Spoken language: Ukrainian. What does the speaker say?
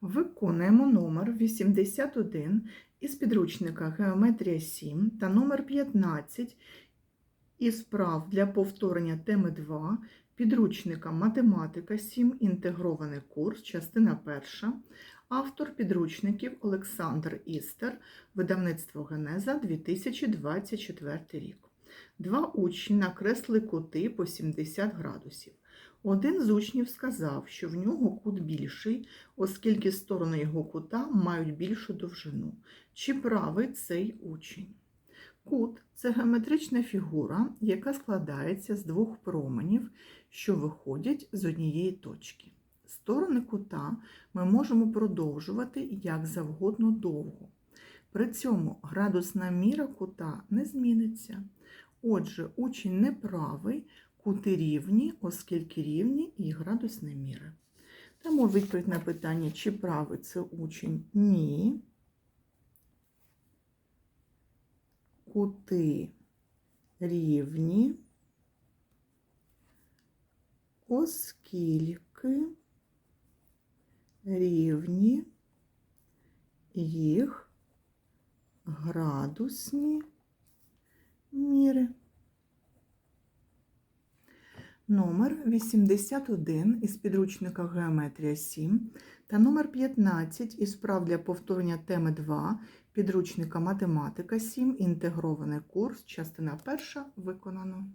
Виконуємо номер 81 із підручника Геометрія 7 та номер 15 із прав для повторення теми 2 підручника Математика 7. Інтегрований курс, частина 1. Автор підручників Олександр Істер, видавництво Генеза 2024 рік. Два учні накресли кути по 70 градусів. Один з учнів сказав, що в нього кут більший, оскільки сторони його кута мають більшу довжину. Чи правий цей учень? Кут це геометрична фігура, яка складається з двох променів, що виходять з однієї точки. Сторони кута ми можемо продовжувати як завгодно довго. При цьому градусна міра кута не зміниться. Отже, учень неправий, кути рівні, оскільки рівні і градусні міри. Тому відповідь на питання, чи правий це учень? Ні. Кути рівні, оскільки рівні їх градусні міри. Номер 81 із підручника Геометрія 7 та номер 15 із прав для повторення теми 2 підручника Математика 7. Інтегрований курс, частина 1 виконано.